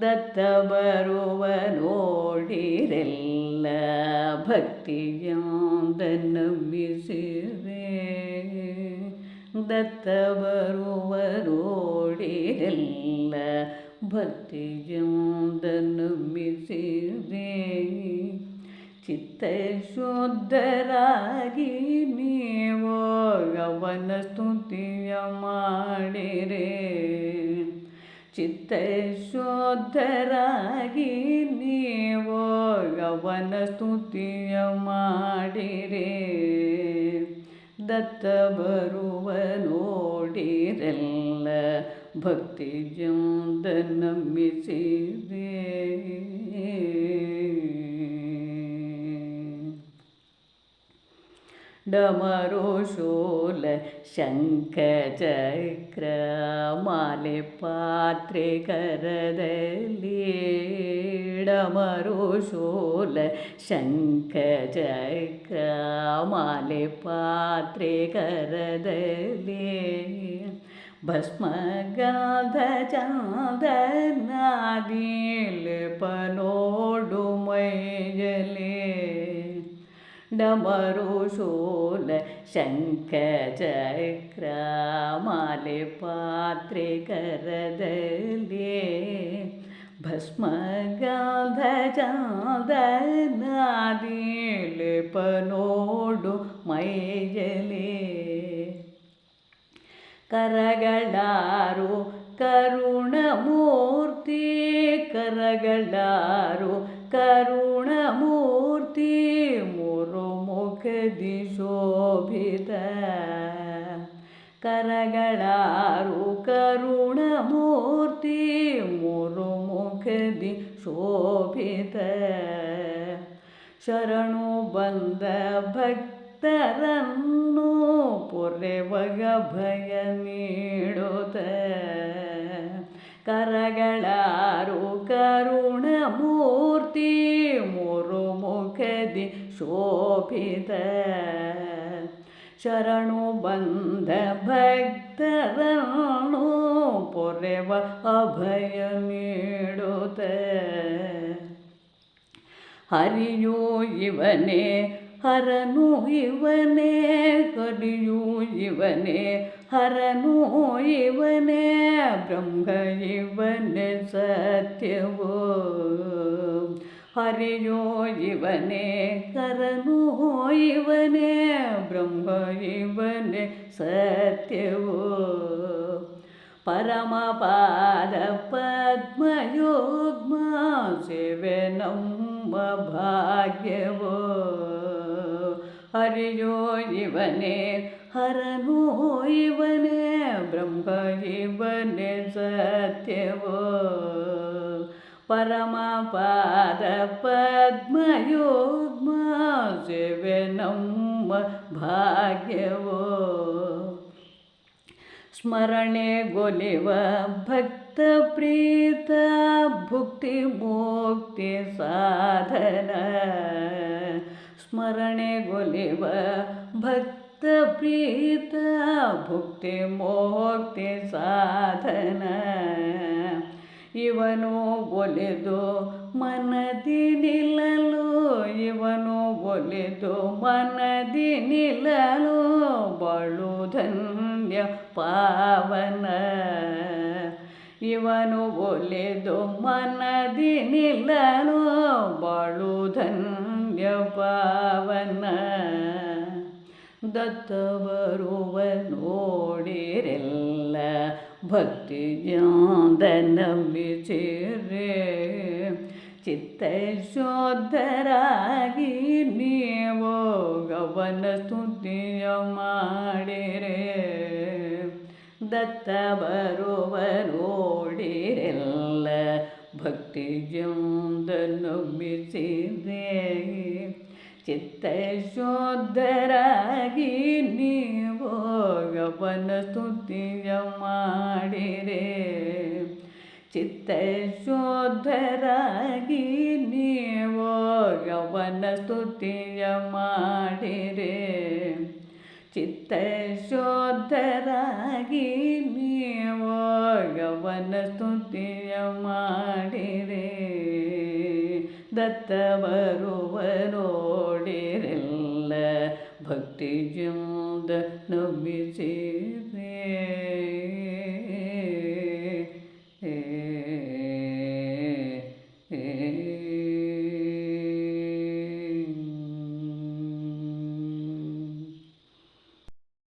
ದತ್ತ ಬರುವ ನೋಡಿರೆಲ್ಲ ಭಕ್ತಿಯೊಂದನ್ನು ಬಿಸಿರೆ ದತ್ತ ಬರುವ ನೋಡಿರೆಲ್ಲ ಭಕ್ತಿಯೊಂದನ್ನು ಬಿಸಿರೆ ಚಿತ್ತ ಶುದ್ಧರಾಗಿ ನೀವು ಅವನ ಸ್ತುತಿಯ ಮಾಡಿರೆ. ಚಿತ್ತ ಶುದ್ಧರಾಗಿ ನೀವು ಅವನ ಸ್ತುತಿಯ ಮಾಡಿರೆ. ದತ್ತ ಬರುವ ನೋಡಿರಲ್ಲ ಭಕ್ತಿ ಜಂದ ನಂಬಿಸಿದೆ ഡമരുശൂല ശംഖചക്ര മാಲೆ പാത്രെ കരതലി ഡമരുശൂല ശംഖചക്ര മാലെ പാത്രെ കരതലി ഭസ്മഗാധചാതനാദിൽ പലോടുമൈ ജലേ ಕರದಲ್ಲಿ ಭಸ್ಮಗಂಧ ಚಂದನಾದಿಲ್ ಪನೋಡು ಮೈಜಲೆ ಡಮರು ಶೂಲ ಶಂಖ ಚಕ್ರ ಮಾಲೆ ಪಾತ್ರೆ ಕರದಲ್ಲಿ ಭಸ್ಮಗಂಧ ಚಂದನಾದಿಲ್ ಪನೋಡು ಮೈಜಲೆ ಕರಗಳಾರು ಕರುಣಮೂರ್ತಿ ಕರಗಳಾರು ಕರುಣಮೂರ್ತಿ ಮೂರು ಮುಖದಿ ಶೋಭಿತ ಕರಗಳಾರು ಕರುಣಮೂರ್ತಿ, ಮೂರು ಮುಖದಿ ಶೋಭಿತ ಶರಣು ಬಂದ ಭಕ್ತರನ್ನು ಪೊರೆವಗ ಭಯ ನೀಡುತ್ತ. ಕರಗಳಾರು ಕರುಣಮೂರ್ತಿ, ಮೂರು ಮುಖದಿ ಶೋಭಿತ ಶರಣು ಬಂದ ಭಕ್ತರನ್ನು ಪೊರೆವ ಅಭಯ ನೀಡುತ್ತ ಹರಿಯು ಇವನೇ ಹರನು ಇವನೇ ಕರಿಯು ಇವನೇ ಹರನು ಇವನೇ ಬ್ರಹ್ಮ ಇವನೇ ಸತ್ಯವೋ ಹರಿಯೋ ಇವನೇ ಕರನು ಇವನೇ ಬ್ರಹ್ಮ ಇವನೇ ಸತ್ಯವೋ ಪರಮಪಾದ ಪದ್ಮಯೋಗ್ಮ ಸೇವೆ ನಮ್ಮ ಭಾಗ್ಯವೋ ಹರಿಯೋ ಇವನೇ ಹರನು ಇವನೇ ಬ್ರಹ್ಮ ಇವನೇ ಸತ್ಯವೋ ಪರಮಪಾದ ಪದ್ಮಯೋಗ್ಮ ಸೇವೆ ನಮ್ಮ ಭಾಗ್ಯವೋ ಸ್ಮರಣೆ ಗೊಲಿವ ಭಕ್ತ ಪ್ರೀತ ಭುಕ್ತಿ ಮುಕ್ತಿ ಸಾಧನ ಸ್ಮರಣೆ ಗೊಲಿವ ಭಕ್ತ ಪ್ರೀತ ಭುಕ್ತಿ ಮುಕ್ತಿ ಸಾಧನ ಇವನು ಒಲೆದು ಮನದಿ ನಿಲ್ಲಲು, ಇವನು ಒಲೆದು ಮನದಿ ನಿಲ್ಲಲು ಬಳು ಧನ್ಯ ಪಾವನ. ಇವನು ಒಲೆದು ಮನದಿ ನಿಲ್ಲಲು ಬಳು ಧನ್ಯ ಪಾವನ. ನೋಡಿರೆಲ್ಲ ಭಕ್ತಿ ಜಾಂದ ನಂಬಿಸಿರೆ ಚಿತ್ತ ಶೋಧರಾಗಿ ನೀವು ಗವನ ಸ್ತುತಿಯ ಮಾಡಿರೆ. ದತ್ತ ಬರುವ ಭಕ್ತಿ ಜಾದ ನಂಬಿಸಿರೆ ಚಿತ್ತ ಶೋಧರಾಗಿ ನೀವು ಯೌವನ ಸ್ತುತಿಯ ಮಾಡಿರೆ. ಚಿತ್ತ ಶೋಧರಾಗಿ ನೀವು ಯೌವನ ಸ್ತುತಿಯ ಮಾಡಿರೆ. ಚಿತ್ತ ಶೋಧರಾಗಿ ನೀವು ಯೌವನ ಸ್ತುತಿಯ ಮಾಡಿರೆ. ದತ್ತ ഭക്തിജം നബി